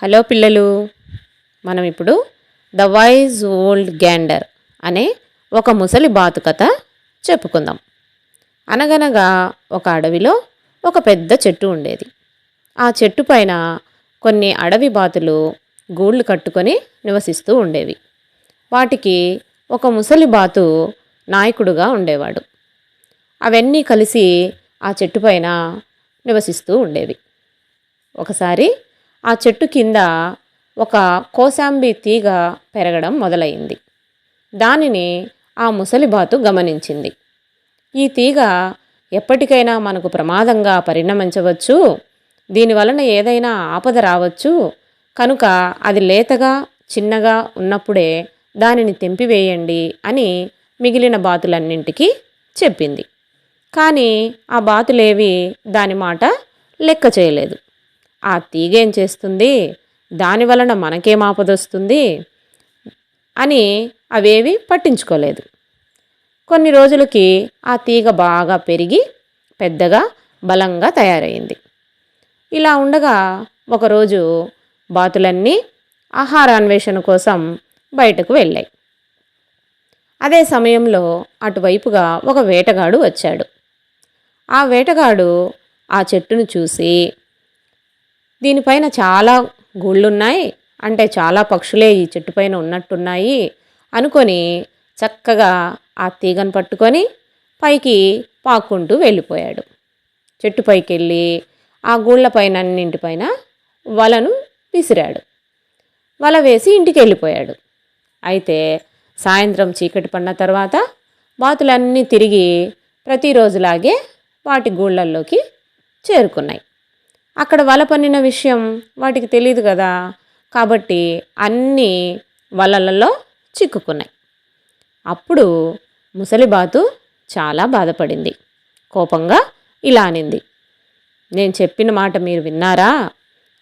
Hello పిల్లలు మనం ఇప్పుడు ద వైజ్ ఓల్డ్ గ్యాండర్ అనే ఒక ముసలి బాతు కథ చెప్పుకుందాం. అనగనగా ఒక అడవిలో ఒక పెద్ద చెట్టు ఉండేది. ఆ చెట్టు పైన కొన్ని అడవి బాతులు గూళ్ళు కట్టుకొని నివసిస్తూ ఉండేవి. వాటికి ఒక ముసలి బాతు నాయకుడుగా ఉండేవాడు. అవన్నీ కలిసి ఆ చెట్టు పైన నివసిస్తూ ఉండేవి. ఒకసారి ఆ చెట్టు కింద ఒక కోసాంబి తీగ పెరగడం మొదలైంది. దానిని ఆ ముసలిబాతు గమనించింది. ఈ తీగ ఎప్పటికైనా మనకు ప్రమాదంగా పరిణమించవచ్చు దీనివలన ఏదైనా ఆపద రావచ్చు కనుక అది లేతగా చిన్నగా ఉన్నప్పుడే దానిని తెంపివేయండి అని మిగిలిన బాతులన్నింటికి చెప్పింది. కానీ ఆ బాతులేవి దాని మాట లెక్క చేయలేదు. ఆ తీగ ఏం చేస్తుంది? దాని వలన మనకేం ఆపదొస్తుంది అని అవేవి పట్టించుకోలేదు. కొన్ని రోజులకి ఆ తీగ బాగా పెరిగి పెద్దగా బలంగా తయారైంది. ఇలా ఉండగా ఒకరోజు బాతులన్నీ ఆహార అన్వేషణ కోసం బయటకు వెళ్ళాయి. అదే సమయంలో అటువైపుగా ఒక వేటగాడు వచ్చాడు. ఆ వేటగాడు ఆ చెట్టును చూసి దీనిపైన చాలా గూళ్ళున్నాయి. అంటే చాలా పక్షులే ఈ చెట్టుపైన ఉన్నట్టున్నాయి అనుకొని చక్కగా ఆ తీగను పట్టుకొని పైకి పాక్కుంటూ వెళ్ళిపోయాడు. చెట్టు పైకి వెళ్ళి ఆ గూళ్ళ పైన అన్నింటిపైన వలను విసిరాడు. వల వేసి ఇంటికి వెళ్ళిపోయాడు అయితే సాయంత్రం చీకటి పడిన తర్వాత బాతులన్నీ తిరిగి ప్రతిరోజులాగే వాటి గూళ్ళల్లోకి చేరుకున్నాయి. అక్కడ వల పన్నిన విషయం వాటికి తెలియదు కదా. కాబట్టి అన్నీ వలలలో చిక్కుకున్నాయి. అప్పుడు ముసలిబాతు చాలా బాధపడింది. కోపంగా ఇలా అనింది. నేను చెప్పిన మాట మీరు విన్నారా?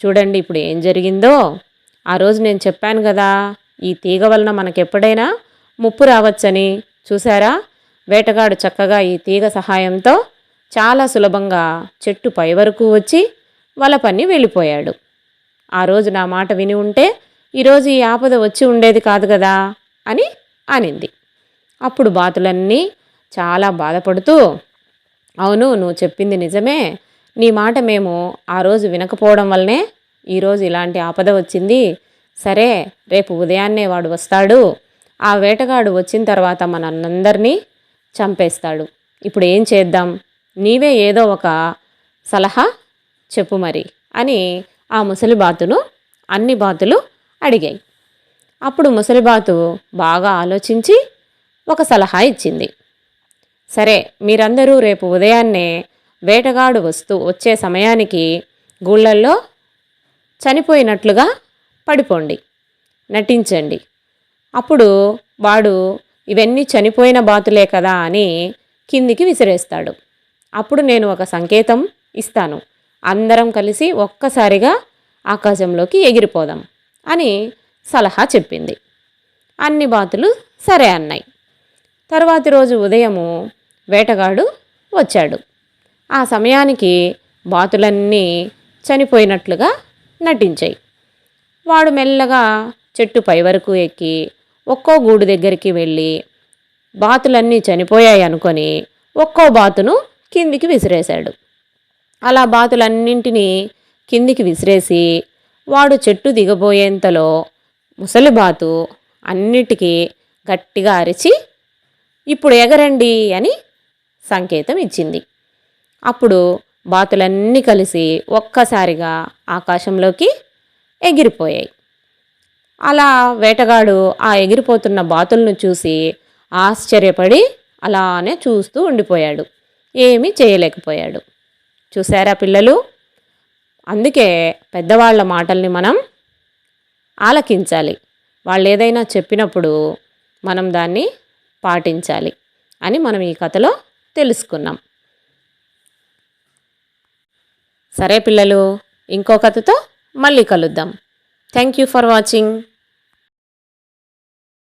చూడండి ఇప్పుడు ఏం జరిగిందో. ఆ రోజు నేను చెప్పాను కదా ఈ తీగ వలన మనకెప్పుడైనా ముప్పు రావచ్చని. చూసారా వేటగాడు చక్కగా ఈ తీగ సహాయంతో చాలా సులభంగా చెట్టు పై వరకు వచ్చి వల పని వెళ్ళిపోయాడు. ఆ రోజు నా మాట విని ఉంటే ఈరోజు ఈ ఆపద వచ్చి ఉండేది కాదు కదా అని అనింది. అప్పుడు బాతులన్నీ చాలా బాధపడుతూ అవును నువ్వు చెప్పింది నిజమే. నీ మాట మేము ఆ రోజు వినకపోవడం వల్లనే ఈరోజు ఇలాంటి ఆపద వచ్చింది. సరే రేపు ఉదయాన్నే వాడు వస్తాడు. ఆ వేటగాడు వచ్చిన తర్వాత మనందరినీ చంపేస్తాడు. ఇప్పుడు ఏం చేద్దాం? నీవే ఏదో ఒక సలహా చెప్పు మరి అని ఆ ముసలి బాతును అన్ని బాతులు అడిగాయి. అప్పుడు ముసలిబాతు బాగా ఆలోచించి ఒక సలహా ఇచ్చింది. సరే మీరందరూ రేపు ఉదయాన్నే వేటగాడు వస్తూ వచ్చే సమయానికి గూళ్ళల్లో చనిపోయినట్లుగా పడిపోండి నటించండి. అప్పుడు వాడు ఇవన్నీ చనిపోయిన బాతులే కదా అని కిందికి విసిరేస్తాడు. అప్పుడు నేను ఒక సంకేతం ఇస్తాను. అందరం కలిసి ఒక్కసారిగా ఆకాశంలోకి ఎగిరిపోదాం అని సలహా చెప్పింది. అన్ని బాతులు సరే అన్నాయి. తర్వాతి రోజు ఉదయము వేటగాడు వచ్చాడు. ఆ సమయానికి బాతులన్నీ చనిపోయినట్లుగా నటించాయి. వాడు మెల్లగా చెట్టు పై వరకు ఎక్కి ఒక్కో గూడు దగ్గరికి వెళ్ళి బాతులన్నీ చనిపోయాయి అనుకొని ఒక్కో బాతును కిందికి విసిరేశాడు. అలా బాతులన్నింటినీ కిందికి విసిరేసి వాడు చెట్టు దిగబోయేంతలో ముసలిబాతు అన్నిటికీ గట్టిగా అరిచి ఇప్పుడు ఎగరండి అని సంకేతం ఇచ్చింది. అప్పుడు బాతులన్నీ కలిసి ఒక్కసారిగా ఆకాశంలోకి ఎగిరిపోయాయి. అలా వేటగాడు ఆ ఎగిరిపోతున్న బాతులను చూసి ఆశ్చర్యపడి అలానే చూస్తూ ఉండిపోయాడు. ఏమీ చేయలేకపోయాడు. చూసారా పిల్లలు? అందుకే పెద్దవాళ్ళ మాటల్ని మనం ఆలకించాలి. వాళ్ళు ఏదైనా చెప్పినప్పుడు మనం దాన్ని పాటించాలి అని మనం ఈ కథలో తెలుసుకున్నాం. సరే పిల్లలు ఇంకో కథతో మళ్ళీ కలుద్దాం. Thank you for watching